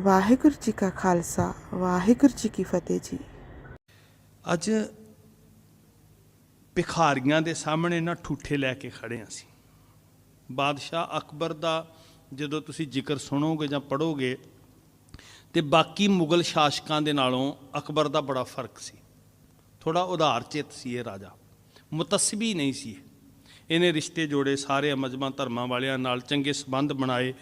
ਵਾਹਿਗੁਰੂ ਜੀ ਕਾ ਖਾਲਸਾ, ਵਾਹਿਗੁਰੂ ਜੀ ਕੀ ਫਤਿਹ ਜੀ। ਅੱਜ ਭਿਖਾਰੀਆਂ ਦੇ ਸਾਹਮਣੇ ਨਾ ਠੂਠੇ ਲੈ ਕੇ ਖੜੇ ਹਾਂ ਅਸੀਂ। ਬਾਦਸ਼ਾਹ ਅਕਬਰ ਦਾ ਜਦੋਂ ਤੁਸੀਂ ਜ਼ਿਕਰ ਸੁਣੋਗੇ ਜਾਂ ਪੜੋਗੇ ਤੇ ਬਾਕੀ ਮੁਗਲ ਸ਼ਾਸਕਾਂ ਦੇ ਨਾਲੋਂ ਅਕਬਰ ਦਾ ਬੜਾ ਫ਼ਰਕ ਸੀ। ਥੋੜਾ ਉਧਾਰ ਚਿੱਤ ਸੀ ਇਹ ਰਾਜਾ। ਮੁਤਸਬੀ ਨਹੀਂ ਸੀ। ਇਹਨੇ ਰਿਸ਼ਤੇ ਜੋੜੇ, ਸਾਰੇ ਮਜ਼ਹਬਾਂ ਧਰਮਾਂ ਵਾਲਿਆਂ ਨਾਲ ਚੰਗੇ ਸਬੰਧ ਬਣਾਏ।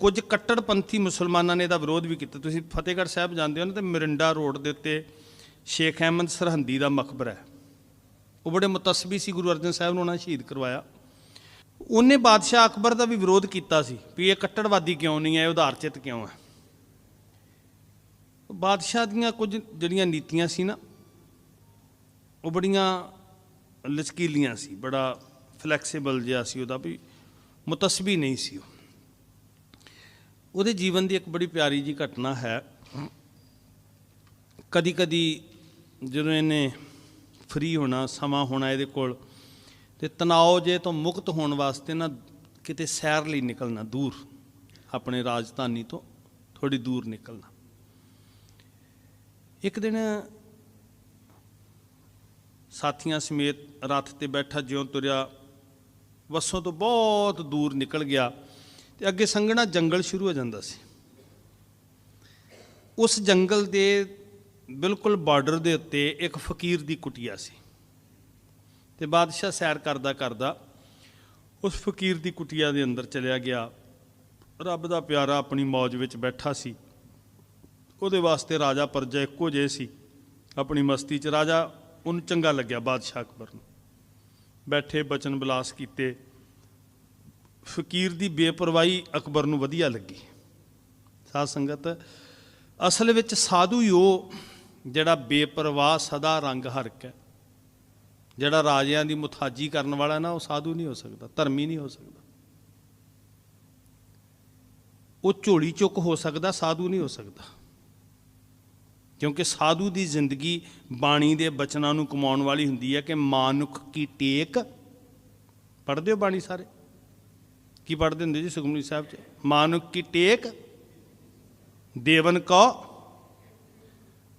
ਕੁਝ ਕੱਟੜਪੰਥੀ ਮੁਸਲਮਾਨਾਂ ਨੇ ਇਹਦਾ ਵਿਰੋਧ ਵੀ ਕੀਤਾ। ਤੁਸੀਂ ਫਤਿਹਗੜ੍ਹ ਸਾਹਿਬ ਜਾਂਦੇ ਹੋ ਨਾ, ਤੇ ਮਿਰਿੰਡਾ ਰੋਡ ਦੇ ਉੱਤੇ ਸ਼ੇਖ ਅਹਿਮਦ ਸਰਹੰਦੀ ਦਾ ਮਕਬਰਾ ਹੈ। ਉਹ ਬੜੇ ਮੁਤਸਬੀ ਸੀ, ਗੁਰੂ ਅਰਜਨ ਸਾਹਿਬ ਨੂੰ ਉਹਨਾਂ ਸ਼ਹੀਦ ਕਰਵਾਇਆ। ਉਹਨੇ ਬਾਦਸ਼ਾਹ ਅਕਬਰ ਦਾ ਵੀ ਵਿਰੋਧ ਕੀਤਾ ਸੀ ਵੀ ਇਹ ਕੱਟੜਵਾਦੀ ਕਿਉਂ ਨਹੀਂ ਹੈ, ਇਹ ਉਧਾਰਚਿਤ ਕਿਉਂ ਹੈ। ਬਾਦਸ਼ਾਹ ਦੀਆਂ ਕੁਝ ਜਿਹੜੀਆਂ ਨੀਤੀਆਂ ਸੀ ਨਾ, ਉਹ ਬੜੀਆਂ ਲਚਕੀਲੀਆਂ ਸੀ, ਬੜਾ ਫਲੈਕਸੀਬਲ ਜਿਹਾ ਸੀ ਉਹਦਾ ਵੀ, ਮੁਤਸਬੀ ਨਹੀਂ ਸੀ ਉਹ। ਉਹਦੇ ਜੀਵਨ ਦੀ ਇੱਕ ਬੜੀ ਪਿਆਰੀ ਜੀ ਘਟਨਾ ਹੈ। ਕਦੀ ਕਦੀ ਜਦੋਂ ਇਹਨੇ ਫ੍ਰੀ ਹੋਣਾ, ਸਮਾਂ ਹੋਣਾ ਇਹਦੇ ਕੋਲ, ਤੇ ਤਣਾਅ ਜੇ ਤੋਂ ਮੁਕਤ ਹੋਣ ਵਾਸਤੇ ਨਾ ਕਿਤੇ ਸੈਰ ਲਈ ਨਿਕਲਣਾ, ਦੂਰ, ਆਪਣੇ ਰਾਜਧਾਨੀ ਤੋਂ ਥੋੜੀ ਦੂਰ ਨਿਕਲਣਾ। ਇੱਕ ਦਿਨ ਸਾਥੀਆਂ ਸਮੇਤ ਰੱਥ ਤੇ ਬੈਠਾ ਜਿਉਂ ਤੁਰਿਆ, ਵਸੋਂ ਤੋਂ ਬਹੁਤ ਦੂਰ ਨਿਕਲ ਗਿਆ। ਤੇ ਅੱਗੇ ਸੰਘਣਾ ਜੰਗਲ ਸ਼ੁਰੂ ਹੋ ਜਾਂਦਾ ਸੀ। ਉਸ ਜੰਗਲ ਦੇ ਬਿਲਕੁਲ ਬਾਰਡਰ ਦੇ ਉੱਤੇ ਇੱਕ ਫਕੀਰ ਦੀ ਕੁਟੀਆ ਸੀ। ਤੇ ਬਾਦਸ਼ਾਹ ਸੈਰ ਕਰਦਾ ਕਰਦਾ ਉਸ ਫਕੀਰ ਦੀ ਕੁਟੀਆ ਦੇ ਅੰਦਰ ਚਲਿਆ ਗਿਆ। ਰੱਬ ਦਾ ਪਿਆਰਾ ਆਪਣੀ ਮੌਜ ਵਿੱਚ ਬੈਠਾ ਸੀ। ਉਹਦੇ ਵਾਸਤੇ ਰਾਜਾ ਪਰਜਾ ਇੱਕੋ ਜਿਹੇ ਸੀ। ਆਪਣੀ ਮਸਤੀ 'ਚ ਰਾਜਾ ਉਹਨੂੰ ਚੰਗਾ ਲੱਗਿਆ ਬਾਦਸ਼ਾਹ ਅਕਬਰ ਨੂੰ। ਬੈਠੇ ਬਚਨ ਬਿਲਾਸ ਕੀਤੇ। ਫਕੀਰ ਦੀ ਬੇਪਰਵਾਹੀ ਅਕਬਰ ਨੂੰ ਵਧੀਆ ਲੱਗੀ। ਸਾਧ ਸੰਗਤ, ਅਸਲ ਵਿੱਚ ਸਾਧੂ ਹੀ ਉਹ ਜਿਹੜਾ ਬੇਪਰਵਾਹ ਸਦਾ ਰੰਗ ਹਰਕ ਹੈ। ਜਿਹੜਾ ਰਾਜਿਆਂ ਦੀ ਮੁਥਾਜੀ ਕਰਨ ਵਾਲਾ ਨਾ, ਉਹ ਸਾਧੂ ਨਹੀਂ ਹੋ ਸਕਦਾ, ਧਰਮੀ ਨਹੀਂ ਹੋ ਸਕਦਾ। ਉਹ ਝੋਲੀ ਚੁੱਕ ਹੋ ਸਕਦਾ, ਸਾਧੂ ਨਹੀਂ ਹੋ ਸਕਦਾ। ਕਿਉਂਕਿ ਸਾਧੂ ਦੀ ਜ਼ਿੰਦਗੀ ਬਾਣੀ ਦੇ ਬਚਨਾਂ ਨੂੰ ਕਮਾਉਣ ਵਾਲੀ ਹੁੰਦੀ ਹੈ ਕਿ ਮਾਨੁਖ ਕੀ ਟੇਕ। ਪੜ੍ਹਦੇ ਹੋ ਬਾਣੀ ਸਾਰੇ? ਕੀ ਪੜ੍ਹਦੇ ਹੁੰਦੇ ਜੀ ਸੁਖਮਨੀ ਸਾਹਿਬ ਚ ਮਾਨੁਕ ਕੀ ਟੇਕ, ਦੇਵਨ ਕੋ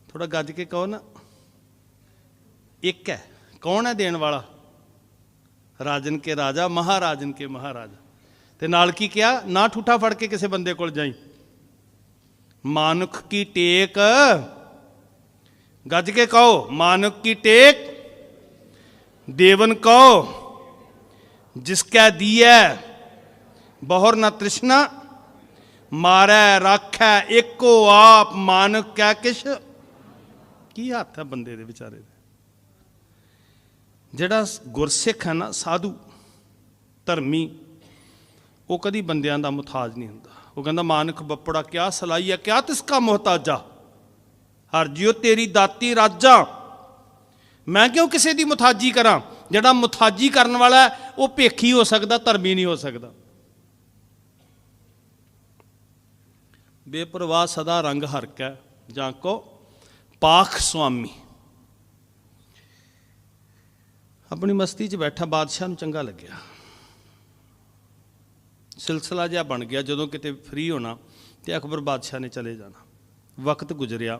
ਥੋੜਾ ਗੱਜ ਕੇ ਕਹੋ ਨਾ। ਇੱਕ ਹੈ, ਕੌਣ ਹੈ ਦੇਣ ਵਾਲਾ? ਰਾਜਨ ਕੇ ਰਾਜਾ, ਮਹਾਰਾਜਨ ਕੇ ਮਹਾਰਾਜਾ। ਤੇ ਨਾਲ ਕੀ ਕਿਹਾ? ਨਾ ਠੂਠਾ ਫੜ ਕੇ ਕਿਸੇ ਬੰਦੇ ਕੋਲ ਜਾਈ। ਮਾਨੁਖ ਕੀ ਟੇਕ, ਗੱਜ ਕੇ ਕਹੋ। ਮਾਨੁਖ ਕੀ ਟੇਕ, ਦੇਵਨ ਕਹੋ ਜਿਸ ਕੈ ਦੀਐ ਬਹੁਰ ਨ ਤ੍ਰਿਸ਼ਨਾ, ਮਾਰੈ, ਰਾਖੈ ਇੱਕੋ ਆਪ ਮਾਨਕ ਕੈ ਕਿਛ। ਕੀ ਹੱਥ ਹੈ ਬੰਦੇ ਦੇ ਵਿਚਾਰੇ ਦੇ? ਜਿਹੜਾ ਗੁਰਸਿੱਖ ਹੈ ਨਾ, ਸਾਧੂ, ਧਰਮੀ, ਉਹ ਕਦੀ ਬੰਦਿਆਂ ਦਾ ਮੁਤਾਜ ਨਹੀਂ ਹੁੰਦਾ। ਉਹ ਕਹਿੰਦਾ, ਮਾਨਕ ਬੱਪੜਾ, ਕਿਆ ਸਲਾਈ ਹੈ, ਕਿਆ ਤਿਸ ਕਾ ਮੁਹਤਾਜਾ? ਹਰ ਜਿਉ ਤੇਰੀ ਦਾਤੀ ਰਾਜਾ। ਮੈਂ ਕਿਉਂ ਕਿਸੇ ਦੀ ਮੁਤਾਜੀ ਕਰਾਂ? ਜਿਹੜਾ ਮੁਤਾਜੀ ਕਰਨ ਵਾਲਾ ਉਹ ਭੇਖੀ ਹੋ ਸਕਦਾ, ਧਰਮੀ ਨਹੀਂ ਹੋ ਸਕਦਾ। ਬੇਪਰਵਾਹ ਸਦਾ ਰੰਗ ਹਰਕ ਹੈ ਜਾਂ ਕੋ ਪਾਖ ਸੁਆਮੀ। ਆਪਣੀ ਮਸਤੀ 'ਚ ਬੈਠਾ ਬਾਦਸ਼ਾਹ ਨੂੰ ਚੰਗਾ ਲੱਗਿਆ। ਸਿਲਸਿਲਾ ਜਿਹਾ ਬਣ ਗਿਆ, ਜਦੋਂ ਕਿਤੇ ਫ੍ਰੀ ਹੋਣਾ ਤੇ ਅਕਬਰ ਬਾਦਸ਼ਾਹ ਨੇ ਚਲੇ ਜਾਣਾ। ਵਕਤ ਗੁਜ਼ਰਿਆ।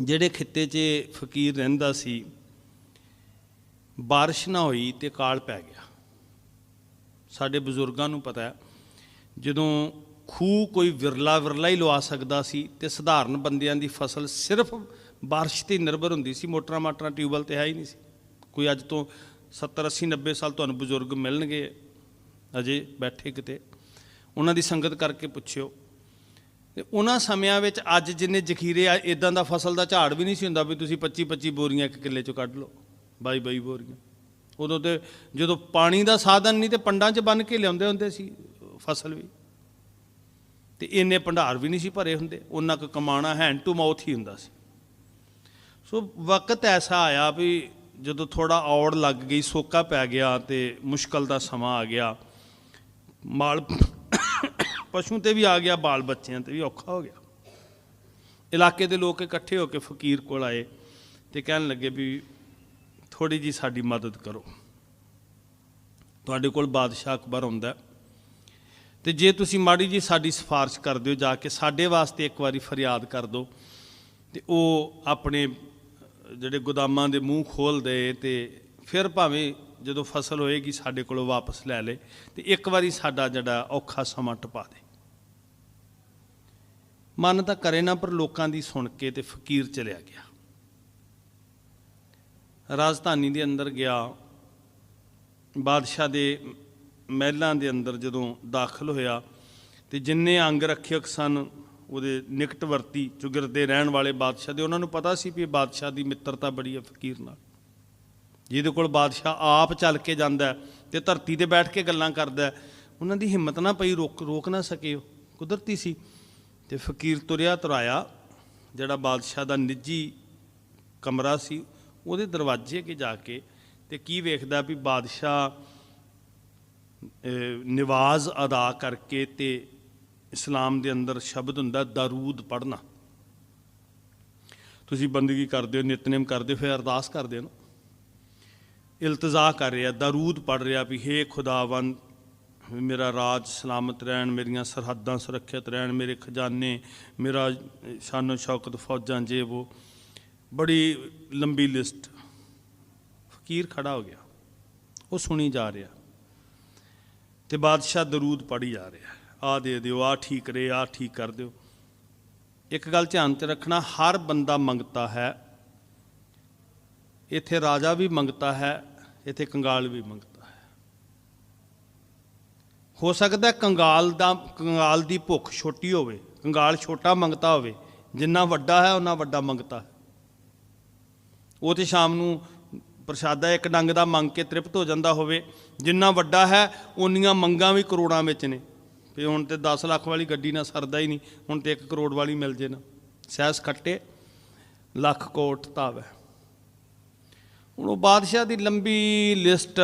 ਜਿਹੜੇ ਖਿੱਤੇ 'ਚ ਫਕੀਰ ਰਹਿੰਦਾ ਸੀ, ਬਾਰਿਸ਼ ਨਾ ਹੋਈ ਤੇ ਕਾਲ ਪੈ ਗਿਆ। ਸਾਡੇ ਬਜ਼ੁਰਗਾਂ ਨੂੰ ਪਤਾ ਹੈ, ਜਦੋਂ ਖੂਹ ਕੋਈ ਵਿਰਲਾ ਵਿਰਲਾ ਹੀ ਲਵਾ ਸਕਦਾ ਸੀ ਤੇ ਸਧਾਰਨ ਬੰਦਿਆਂ ਦੀ ਫਸਲ ਸਿਰਫ ਬਾਰਿਸ਼ ਤੇ ਨਿਰਭਰ ਹੁੰਦੀ ਸੀ, ਮੋਟਰਾਂ ਮਾਟਰਾਂ ਟਿਊਬਲ ਤੇ ਹੈ ਹੀ ਨਹੀਂ ਸੀ। ਕੋਈ ਅੱਜ ਤੋਂ 70 80 90 ਸਾਲ ਤੁਹਾਨੂੰ ਬਜ਼ੁਰਗ ਮਿਲਣਗੇ, ਅਜੇ ਬੈਠੇ ਕਿਤੇ। ਉਹਨਾਂ ਦੀ ਸੰਗਤ ਕਰਕੇ ਪੁੱਛਿਓ। ਤੇ ਉਹਨਾਂ ਸਮਿਆਂ ਵਿੱਚ ਅੱਜ ਜਿੰਨੇ ਜ਼ਖੀਰੇ ਆ ਇਦਾਂ ਦਾ ਫਸਲ ਦਾ ਝਾੜ ਵੀ ਨਹੀਂ ਸੀ ਹੁੰਦਾ ਵੀ ਤੁਸੀਂ 25 25 ਬੋਰੀਆਂ ਇੱਕ ਕਿੱਲੇ ਚੋਂ ਕੱਢ ਲਓ, ਬਾਈ ਬਾਈ ਬੋਰੀਆਂ। ਉਦੋਂ ਤੇ ਜਦੋਂ ਪਾਣੀ ਦਾ ਸਾਧਨ ਨਹੀਂ ਤੇ ਪੰਡਾਂ 'ਚ ਬੰਨ ਕੇ ਲਿਆਉਂਦੇ ਹੁੰਦੇ ਸੀ ਫਸਲ ਵੀ। ਤੇ ਇੰਨੇ ਭੰਡਾਰ ਵੀ ਨਹੀਂ ਸੀ ਭਰੇ ਹੁੰਦੇ ਉਹਨਾਂ ਕੁ ਕਮਾਣਾ ਹੈਂਡ ਟੂ ਮਾਊਥ ਹੀ ਹੁੰਦਾ ਸੀ। ਸੋ ਵਕਤ ਐਸਾ ਆਇਆ ਵੀ ਜਦੋਂ ਥੋੜਾ ਔੜ ਲੱਗ ਗਈ, ਸੋਕਾ ਪੈ ਗਿਆ ਤੇ ਮੁਸ਼ਕਲ ਦਾ ਸਮਾਂ ਆ ਗਿਆ, ਮਾਲ ਪਸ਼ੂ ਤੇ ਵੀ ਆ ਗਿਆ, ਬਾਲ ਬੱਚਿਆਂ ਤੇ ਵੀ ਔਖਾ ਹੋ ਗਿਆ। ਇਲਾਕੇ ਦੇ ਲੋਕ ਇਕੱਠੇ ਹੋ ਕੇ ਫਕੀਰ ਕੋਲ ਆਏ ਤੇ ਕਹਿਣ ਲੱਗੇ ਵੀ ਥੋੜੀ ਜੀ ਸਾਡੀ ਮਦਦ ਕਰੋ। ਤੁਹਾਡੇ ਕੋਲ ਬਾਦਸ਼ਾਹ ਅਕਬਰ ਹੁੰਦਾ ਹੈ। ਤੇ ਜੇ ਤੁਸੀਂ ਮਾੜੀ ਜੀ ਸਾਡੀ ਸਿਫਾਰਿਸ਼ ਕਰ ਦਿਓ ਜਾ ਕੇ, ਸਾਡੇ ਵਾਸਤੇ ਇੱਕ ਵਾਰੀ ਫਰਿਆਦ ਕਰ ਦਿਓ ਤੇ ਉਹ ਆਪਣੇ ਜਿਹੜੇ ਗੋਦਾਮਾਂ ਦੇ ਮੂੰਹ ਖੋਲ ਦੇ ਤੇ ਫਿਰ ਭਾਵੇਂ ਜਦੋਂ ਫਸਲ ਹੋਏਗੀ ਸਾਡੇ ਕੋਲੋਂ ਵਾਪਸ ਲੈ ਲੇ ਤੇ ਇੱਕ ਵਾਰੀ ਸਾਡਾ ਜਿਹੜਾ ਔਖਾ ਸਮਾਂ ਟਪਾ ਦੇ। ਮਨ ਤਾਂ ਕਰੇ ਨਾ ਪਰ ਲੋਕਾਂ ਦੀ ਸੁਣ ਕੇ ਤੇ ਫਕੀਰ ਚਲਿਆ ਗਿਆ। ਰਾਜਧਾਨੀ ਦੇ ਅੰਦਰ ਗਿਆ। ਬਾਦਸ਼ਾਹ ਦੇ ਮਹਿਲਾਂ ਦੇ ਅੰਦਰ ਜਦੋਂ ਦਾਖਲ ਹੋਇਆ ਤੇ ਜਿੰਨੇ ਅੰਗ ਰੱਖਿਅਕ ਸਨ, ਉਹਦੇ ਨਿਕਟਵਰਤੀ ਚੁਗਰਦੇ ਰਹਿਣ ਵਾਲੇ ਬਾਦਸ਼ਾਹ ਦੇ, ਉਹਨਾਂ ਨੂੰ ਪਤਾ ਸੀ ਵੀ ਬਾਦਸ਼ਾਹ ਦੀ ਮਿੱਤਰਤਾ ਬੜੀ ਹੈ ਫਕੀਰ ਨਾਲ। ਜਿਹਦੇ ਕੋਲ ਬਾਦਸ਼ਾਹ ਆਪ ਚੱਲ ਕੇ ਜਾਂਦਾ ਹੈ ਤੇ ਧਰਤੀ ਤੇ ਬੈਠ ਕੇ ਗੱਲਾਂ ਕਰਦਾ ਉਹਨਾਂ ਦੀ ਹਿੰਮਤ ਨਾ ਪਈ, ਰੋਕ ਰੋਕ ਨਾ ਸਕੇ ਉਹ। ਕੁਦਰਤੀ ਸੀ। ਤੇ ਫਕੀਰ ਤੁਰਿਆ ਤੁਰਾਇਆ, ਜਿਹੜਾ ਬਾਦਸ਼ਾਹ ਦਾ ਨਿੱਜੀ ਕਮਰਾ ਸੀ, ਉਹਦੇ ਦਰਵਾਜ਼ੇ ਅੱਗੇ ਜਾ ਕੇ ਤੇ ਕੀ ਵੇਖਦਾ ਵੀ ਬਾਦਸ਼ਾਹ ਨਿਵਾਜ਼ ਅਦਾ ਕਰਕੇ ਤੇ ਇਸਲਾਮ ਦੇ ਅੰਦਰ ਸ਼ਬਦ ਹੁੰਦਾ ਦਰੂਦ ਪੜ੍ਹਨਾ। ਤੁਸੀਂ ਬੰਦਗੀ ਕਰਦੇ ਹੋ, ਨਿਤਨੇਮ ਕਰਦੇ ਹੋ, ਫਿਰ ਅਰਦਾਸ ਕਰਦੇ ਹੋ ਨਾ। ਇਲਤਜ਼ਾ ਕਰ ਰਿਹਾ, ਦਰੂਦ ਪੜ ਰਿਹਾ ਵੀ, ਹੇ ਖੁਦਾਵੰਦ, ਮੇਰਾ ਰਾਜ ਸਲਾਮਤ ਰਹਿਣ, ਮੇਰੀਆਂ ਸਰਹੱਦਾਂ ਸੁਰੱਖਿਅਤ ਰਹਿਣ, ਮੇਰੇ ਖਜ਼ਾਨੇ, ਮੇਰਾ ਸ਼ਾਨੋ ਸ਼ੌਕਤ ਫੌਜਾਂ ਜੇ ਉਹ ਬੜੀ ਲੰਬੀ ਲਿਸਟ। ਫਕੀਰ ਖੜਾ ਹੋ ਗਿਆ। ਉਹ ਸੁਣੀ ਜਾ ਰਿਹਾ। ਤੇ ਬਾਦਸ਼ਾਹ ਦਰੂਦ ਪੜੀ ਜਾ ਰਿਹਾ ਆ ਦੇ ਦਿਓ ਆ ਠੀਕ ਰੇ ਆ ਠੀਕ ਕਰ ਦਿਓ। ਇੱਕ ਗੱਲ ਧਿਆਨ ਤੇ ਰੱਖਣਾ, ਹਰ ਬੰਦਾ ਮੰਗਤਾ ਹੈ। ਇੱਥੇ ਰਾਜਾ ਵੀ ਮੰਗਤਾ ਹੈ, ਇੱਥੇ ਕੰਗਾਲ ਵੀ ਮੰਗਤਾ ਹੈ। ਹੋ ਸਕਦਾ ਕੰਗਾਲ ਦਾ, ਕੰਗਾਲ ਦੀ ਭੁੱਖ ਛੋਟੀ ਹੋਵੇ, ਕੰਗਾਲ ਛੋਟਾ ਮੰਗਤਾ ਹੋਵੇ, ਜਿੰਨਾ ਵੱਡਾ ਹੈ ਉਹਨਾਂ ਵੱਡਾ ਮੰਗਤਾ ਹੈ। ਉਹ ਤੇ ਸ਼ਾਮ ਨੂੰ ਪ੍ਰਸ਼ਾਦਾ ਇੱਕ ਡੰਗ ਦਾ ਮੰਗ ਕੇ ਤ੍ਰਿਪਤ ਹੋ ਜਾਂਦਾ ਹੋਵੇ, ਜਿੰਨਾ ਵੱਡਾ ਹੈ ਉਨੀਆਂ ਮੰਗਾਂ ਵੀ ਕਰੋੜਾਂ ਵਿੱਚ ਨੇ। ਵੀ ਹੁਣ ਤੇ 10 ਲੱਖ ਵਾਲੀ ਗੱਡੀ ਨਾਲ ਸਰਦਾ ਹੀ ਨਹੀਂ, ਹੁਣ ਤੇ 1 ਕਰੋੜ ਵਾਲੀ ਮਿਲ ਜੇ ਨਾ। ਸਹਿਸ ਖੱਟੇ, ਲੱਖ ਕੋਟ ਤਾਵੇ ਹੁਣ ਉਹ ਬਾਦਸ਼ਾਹ ਦੀ ਲੰਬੀ ਲਿਸਟ,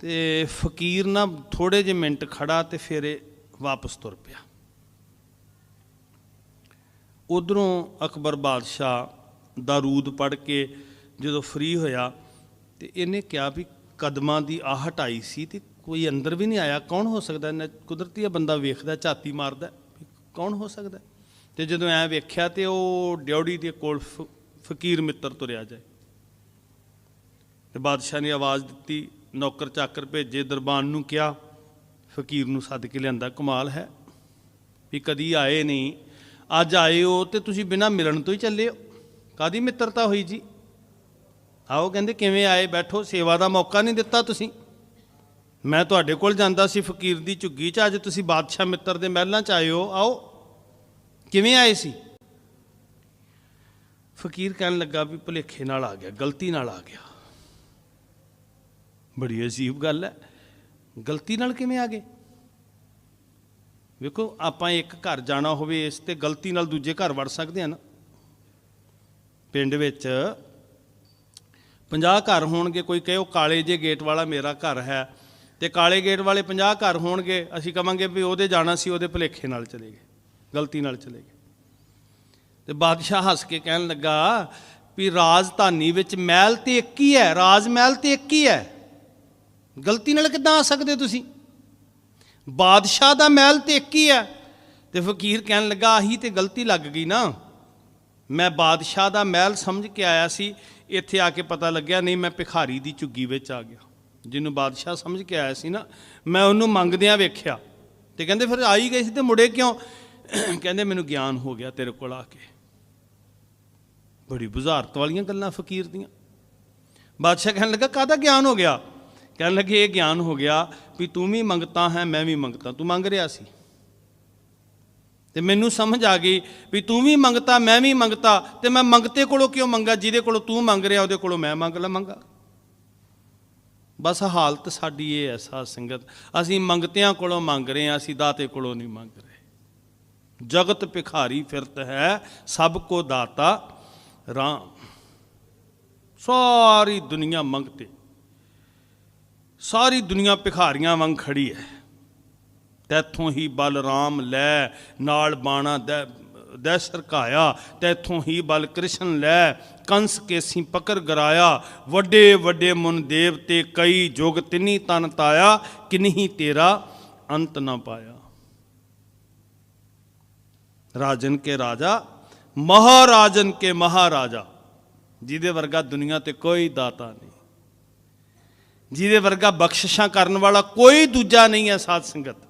ਤੇ ਫਕੀਰ ਨਾ ਥੋੜੇ ਜਿਹੇ ਮਿੰਟ ਖੜਾ ਤੇ ਫਿਰ ਵਾਪਸ ਤੁਰ ਪਿਆ। ਉਧਰੋਂ ਅਕਬਰ ਬਾਦਸ਼ਾਹ ਦਾਰੂਦ ਪੜ ਕੇ ਜਦੋਂ ਫ੍ਰੀ ਹੋਇਆ ਤੇ ਇਹਨੇ ਕਿਹਾ ਵੀ ਕਦਮਾਂ ਦੀ ਆਹਟ ਆਈ ਸੀ ਤੇ ਕੋਈ ਅੰਦਰ ਵੀ ਨਹੀਂ ਆਇਆ। ਕੌਣ ਹੋ ਸਕਦਾ? ਇਹਨੇ ਕੁਦਰਤੀ ਆ ਬੰਦਾ ਵੇਖਦਾ, ਝਾਤੀ ਮਾਰਦਾ ਕੌਣ ਹੋ ਸਕਦਾ? ਤੇ ਜਦੋਂ ਐ ਵੇਖਿਆ ਤੇ ਉਹ ਡਿਉੜੀ ਦੇ ਕੋਲ ਫ- ਫਕੀਰ ਮਿੱਤਰ ਤੁਰਿਆ ਜਾਏ। ਤੇ ਬਾਦਸ਼ਾਹ ਨੇ ਆਵਾਜ਼ ਦਿੱਤੀ, ਨੌਕਰ ਚਾਕਰ ਭੇਜੇ, ਦਰਬਾਨ ਨੂੰ ਕਿਹਾ, ਫਕੀਰ ਨੂੰ ਸੱਦ ਕੇ ਲਿਆਂਦਾ, ਕਮਾਲ ਹੈ ਵੀ ਕਦੀ ਆਏ ਨਹੀਂ। ਅੱਜ ਆਏ ਹੋ ਤੇ ਤੁਸੀਂ ਬਿਨਾਂ ਮਿਲਣ ਤੋਂ ਹੀ ਚੱਲੇ ਹੋ। ਕਾਦੀ ਮਿੱਤਰਤਾ ਹੋਈ ਜੀ? ਆਓ ਕਹਿੰਦੇ ਕਿਵੇਂ ਆਏ? ਬੈਠੋ, ਸੇਵਾ ਦਾ ਮੌਕਾ ਨਹੀਂ ਦਿੱਤਾ ਤੁਸੀਂ। ਮੈਂ ਤੁਹਾਡੇ ਕੋਲ ਜਾਂਦਾ ਸੀ ਫਕੀਰ ਦੀ ਝੁੱਗੀ 'ਚ। ਅੱਜ ਤੁਸੀਂ ਬਾਦਸ਼ਾਹ ਮਿੱਤਰ ਦੇ ਮਹਿਲਾਂ 'ਚ ਆਏ ਹੋ। ਆਓ, ਕਿਵੇਂ ਆਏ ਸੀ? ਫਕੀਰ ਕਹਿਣ ਲੱਗਾ ਵੀ ਭੁਲੇਖੇ ਨਾਲ ਆ ਗਿਆ, ਗਲਤੀ ਨਾਲ ਆ ਗਿਆ। ਬੜੀ ਅਜੀਬ ਗੱਲ ਹੈ। ਗਲਤੀ ਨਾਲ ਕਿਵੇਂ ਆ ਗਏ? ਵੇਖੋ, ਆਪਾਂ ਇੱਕ ਘਰ ਜਾਣਾ ਹੋਵੇ, ਇਸ ਤੇ ਗਲਤੀ ਨਾਲ ਦੂਜੇ ਘਰ ਵੜ ਸਕਦੇ ਆ ਨਾ। ਪਿੰਡ ਵਿੱਚ 50 ਘਰ ਹੋਣਗੇ, ਕੋਈ ਕਹੇ ਉਹ ਕਾਲੇ ਜੇ ਗੇਟ ਵਾਲਾ ਮੇਰਾ ਘਰ ਹੈ। ਤੇ ਕਾਲੇ ਗੇਟ ਵਾਲੇ 50 ਘਰ ਹੋਣਗੇ, ਅਸੀਂ ਕਵਾਂਗੇ ਵੀ ਉਹਦੇ ਜਾਣਾ ਸੀ, ਉਹਦੇ ਭੁਲੇਖੇ ਨਾਲ ਚਲੇ ਗਏ, ਗਲਤੀ ਨਾਲ ਚਲੇ ਗਏ। ਤੇ ਬਾਦਸ਼ਾਹ ਹੱਸ ਕੇ ਕਹਿਣ ਲੱਗਾ ਵੀ ਰਾਜਧਾਨੀ ਵਿੱਚ ਮਹਿਲ ਤੇ ਇੱਕ ਹੀ ਹੈ ਰਾਜ ਮਹਿਲ ਤੇ ਇੱਕ ਹੀ ਹੈ। ਗਲਤੀ ਨਾਲ ਕਿੱਦਾਂ ਆ ਸਕਦੇ ਤੁਸੀਂ? ਬਾਦਸ਼ਾਹ ਦਾ ਮਹਿਲ ਤੇ ਇੱਕ ਹੀ ਹੈ। ਤੇ ਫਕੀਰ ਕਹਿਣ ਲੱਗਾ, ਆਹੀ ਤੇ ਗਲਤੀ ਲੱਗ ਗਈ ਨਾ। ਮੈਂ ਬਾਦਸ਼ਾਹ ਦਾ ਮਹਿਲ ਸਮਝ ਕੇ ਆਇਆ ਸੀ ਇੱਥੇ ਆ ਕੇ ਪਤਾ ਲੱਗਿਆ, ਨਹੀਂ, ਮੈਂ ਭਿਖਾਰੀ ਦੀ ਝੁੱਗੀ ਵਿੱਚ ਆ ਗਿਆ। ਜਿਹਨੂੰ ਬਾਦਸ਼ਾਹ ਸਮਝ ਕੇ ਆਇਆ ਸੀ ਨਾ, ਮੈਂ ਉਹਨੂੰ ਮੰਗਦਿਆਂ ਵੇਖਿਆ। ਤੇ ਕਹਿੰਦੇ, ਫਿਰ ਆਈ ਗਏ ਸੀ ਤੇ ਮੁੜੇ ਕਿਉਂ? ਕਹਿੰਦੇ, ਮੈਨੂੰ ਗਿਆਨ ਹੋ ਗਿਆ ਤੇਰੇ ਕੋਲ ਆ ਕੇ। ਬੜੀ ਬੁਝਾਰਤ ਵਾਲੀਆਂ ਗੱਲਾਂ ਫਕੀਰ ਦੀਆਂ। ਬਾਦਸ਼ਾਹ ਕਹਿਣ ਲੱਗਾ, ਕਾਹਦਾ ਗਿਆਨ ਹੋ ਗਿਆ? ਕਹਿਣ ਲੱਗੇ, ਇਹ ਗਿਆਨ ਹੋ ਗਿਆ ਵੀ ਤੂੰ ਵੀ ਮੰਗਤਾ ਹੈ, ਮੈਂ ਵੀ ਮੰਗਤਾ। ਤੂੰ ਮੰਗ ਰਿਹਾ ਸੀ? ਤੇ ਮੈਨੂੰ ਸਮਝ ਆ ਗਈ ਵੀ ਤੂੰ ਵੀ ਮੰਗਤਾ, ਮੈਂ ਵੀ ਮੰਗਤਾ, ਤੇ ਮੈਂ ਮੰਗਤੇ ਕੋਲੋਂ ਕਿਉਂ ਮੰਗਾ? ਜਿਹਦੇ ਕੋਲੋਂ ਤੂੰ ਮੰਗ ਰਿਹਾ, ਉਹਦੇ ਕੋਲੋਂ ਮੈਂ ਮੰਗ ਲਵਾਂਗਾ ਬਸ ਹਾਲਤ ਸਾਡੀ ਇਹ ਐਸਾ ਸੰਗਤ। ਅਸੀਂ ਮੰਗਤਿਆਂ ਕੋਲੋਂ ਮੰਗ ਰਹੇ ਹਾਂ ਅਸੀਂ ਦਾਤੇ ਕੋਲੋਂ ਨਹੀਂ ਮੰਗ ਰਹੇ। ਜਗਤ ਭਿਖਾਰੀ ਫਿਰਤ ਹੈ, ਸਭ ਕੋ ਦਾਤਾ ਰਾਮ। ਸਾਰੀ ਦੁਨੀਆ ਮੰਗਤੇ। ਸਾਰੀ ਦੁਨੀਆ ਭਿਖਾਰੀਆਂ ਵਾਂਗ ਖੜੀ ਹੈ ਤੈਥੋਂ ਹੀ ਬਲਰਾਮ ਲੈ, ਨਾਲ ਬਾਣਾ ਦੈ ਦੈ ਸਰਕਾਇਆ। ਤੈਥੋਂ ਹੀ ਬਲ ਕ੍ਰਿਸ਼ਨ ਲੈ, ਕੰਸ ਕੇਸੀ ਪਕਰ ਗਰਾਇਆ। ਵੱਡੇ ਵੱਡੇ ਮੁਨ ਦੇਵ ਤੇ ਕਈ ਜੁਗ ਤਿਨੀ ਤਨ ਤਾਇਆ ਕਿਨਹੀ ਤੇਰਾ ਅੰਤ ਨਾ ਪਾਇਆ। ਰਾਜਨ ਕੇ ਰਾਜਾ, ਮਹਾਰਾਜਨ ਕੇ ਮਹਾਰਾਜਾ। ਜਿਹਦੇ ਵਰਗਾ ਦੁਨੀਆ ਤੇ ਕੋਈ ਦਾਤਾ ਨਹੀਂ। ਜਿਹਦੇ ਵਰਗਾ ਬਖਸ਼ਿਸ਼ਾਂ ਕਰਨ ਵਾਲਾ ਕੋਈ ਦੂਜਾ ਨਹੀਂ ਹੈ ਸਾਧ ਸੰਗਤ।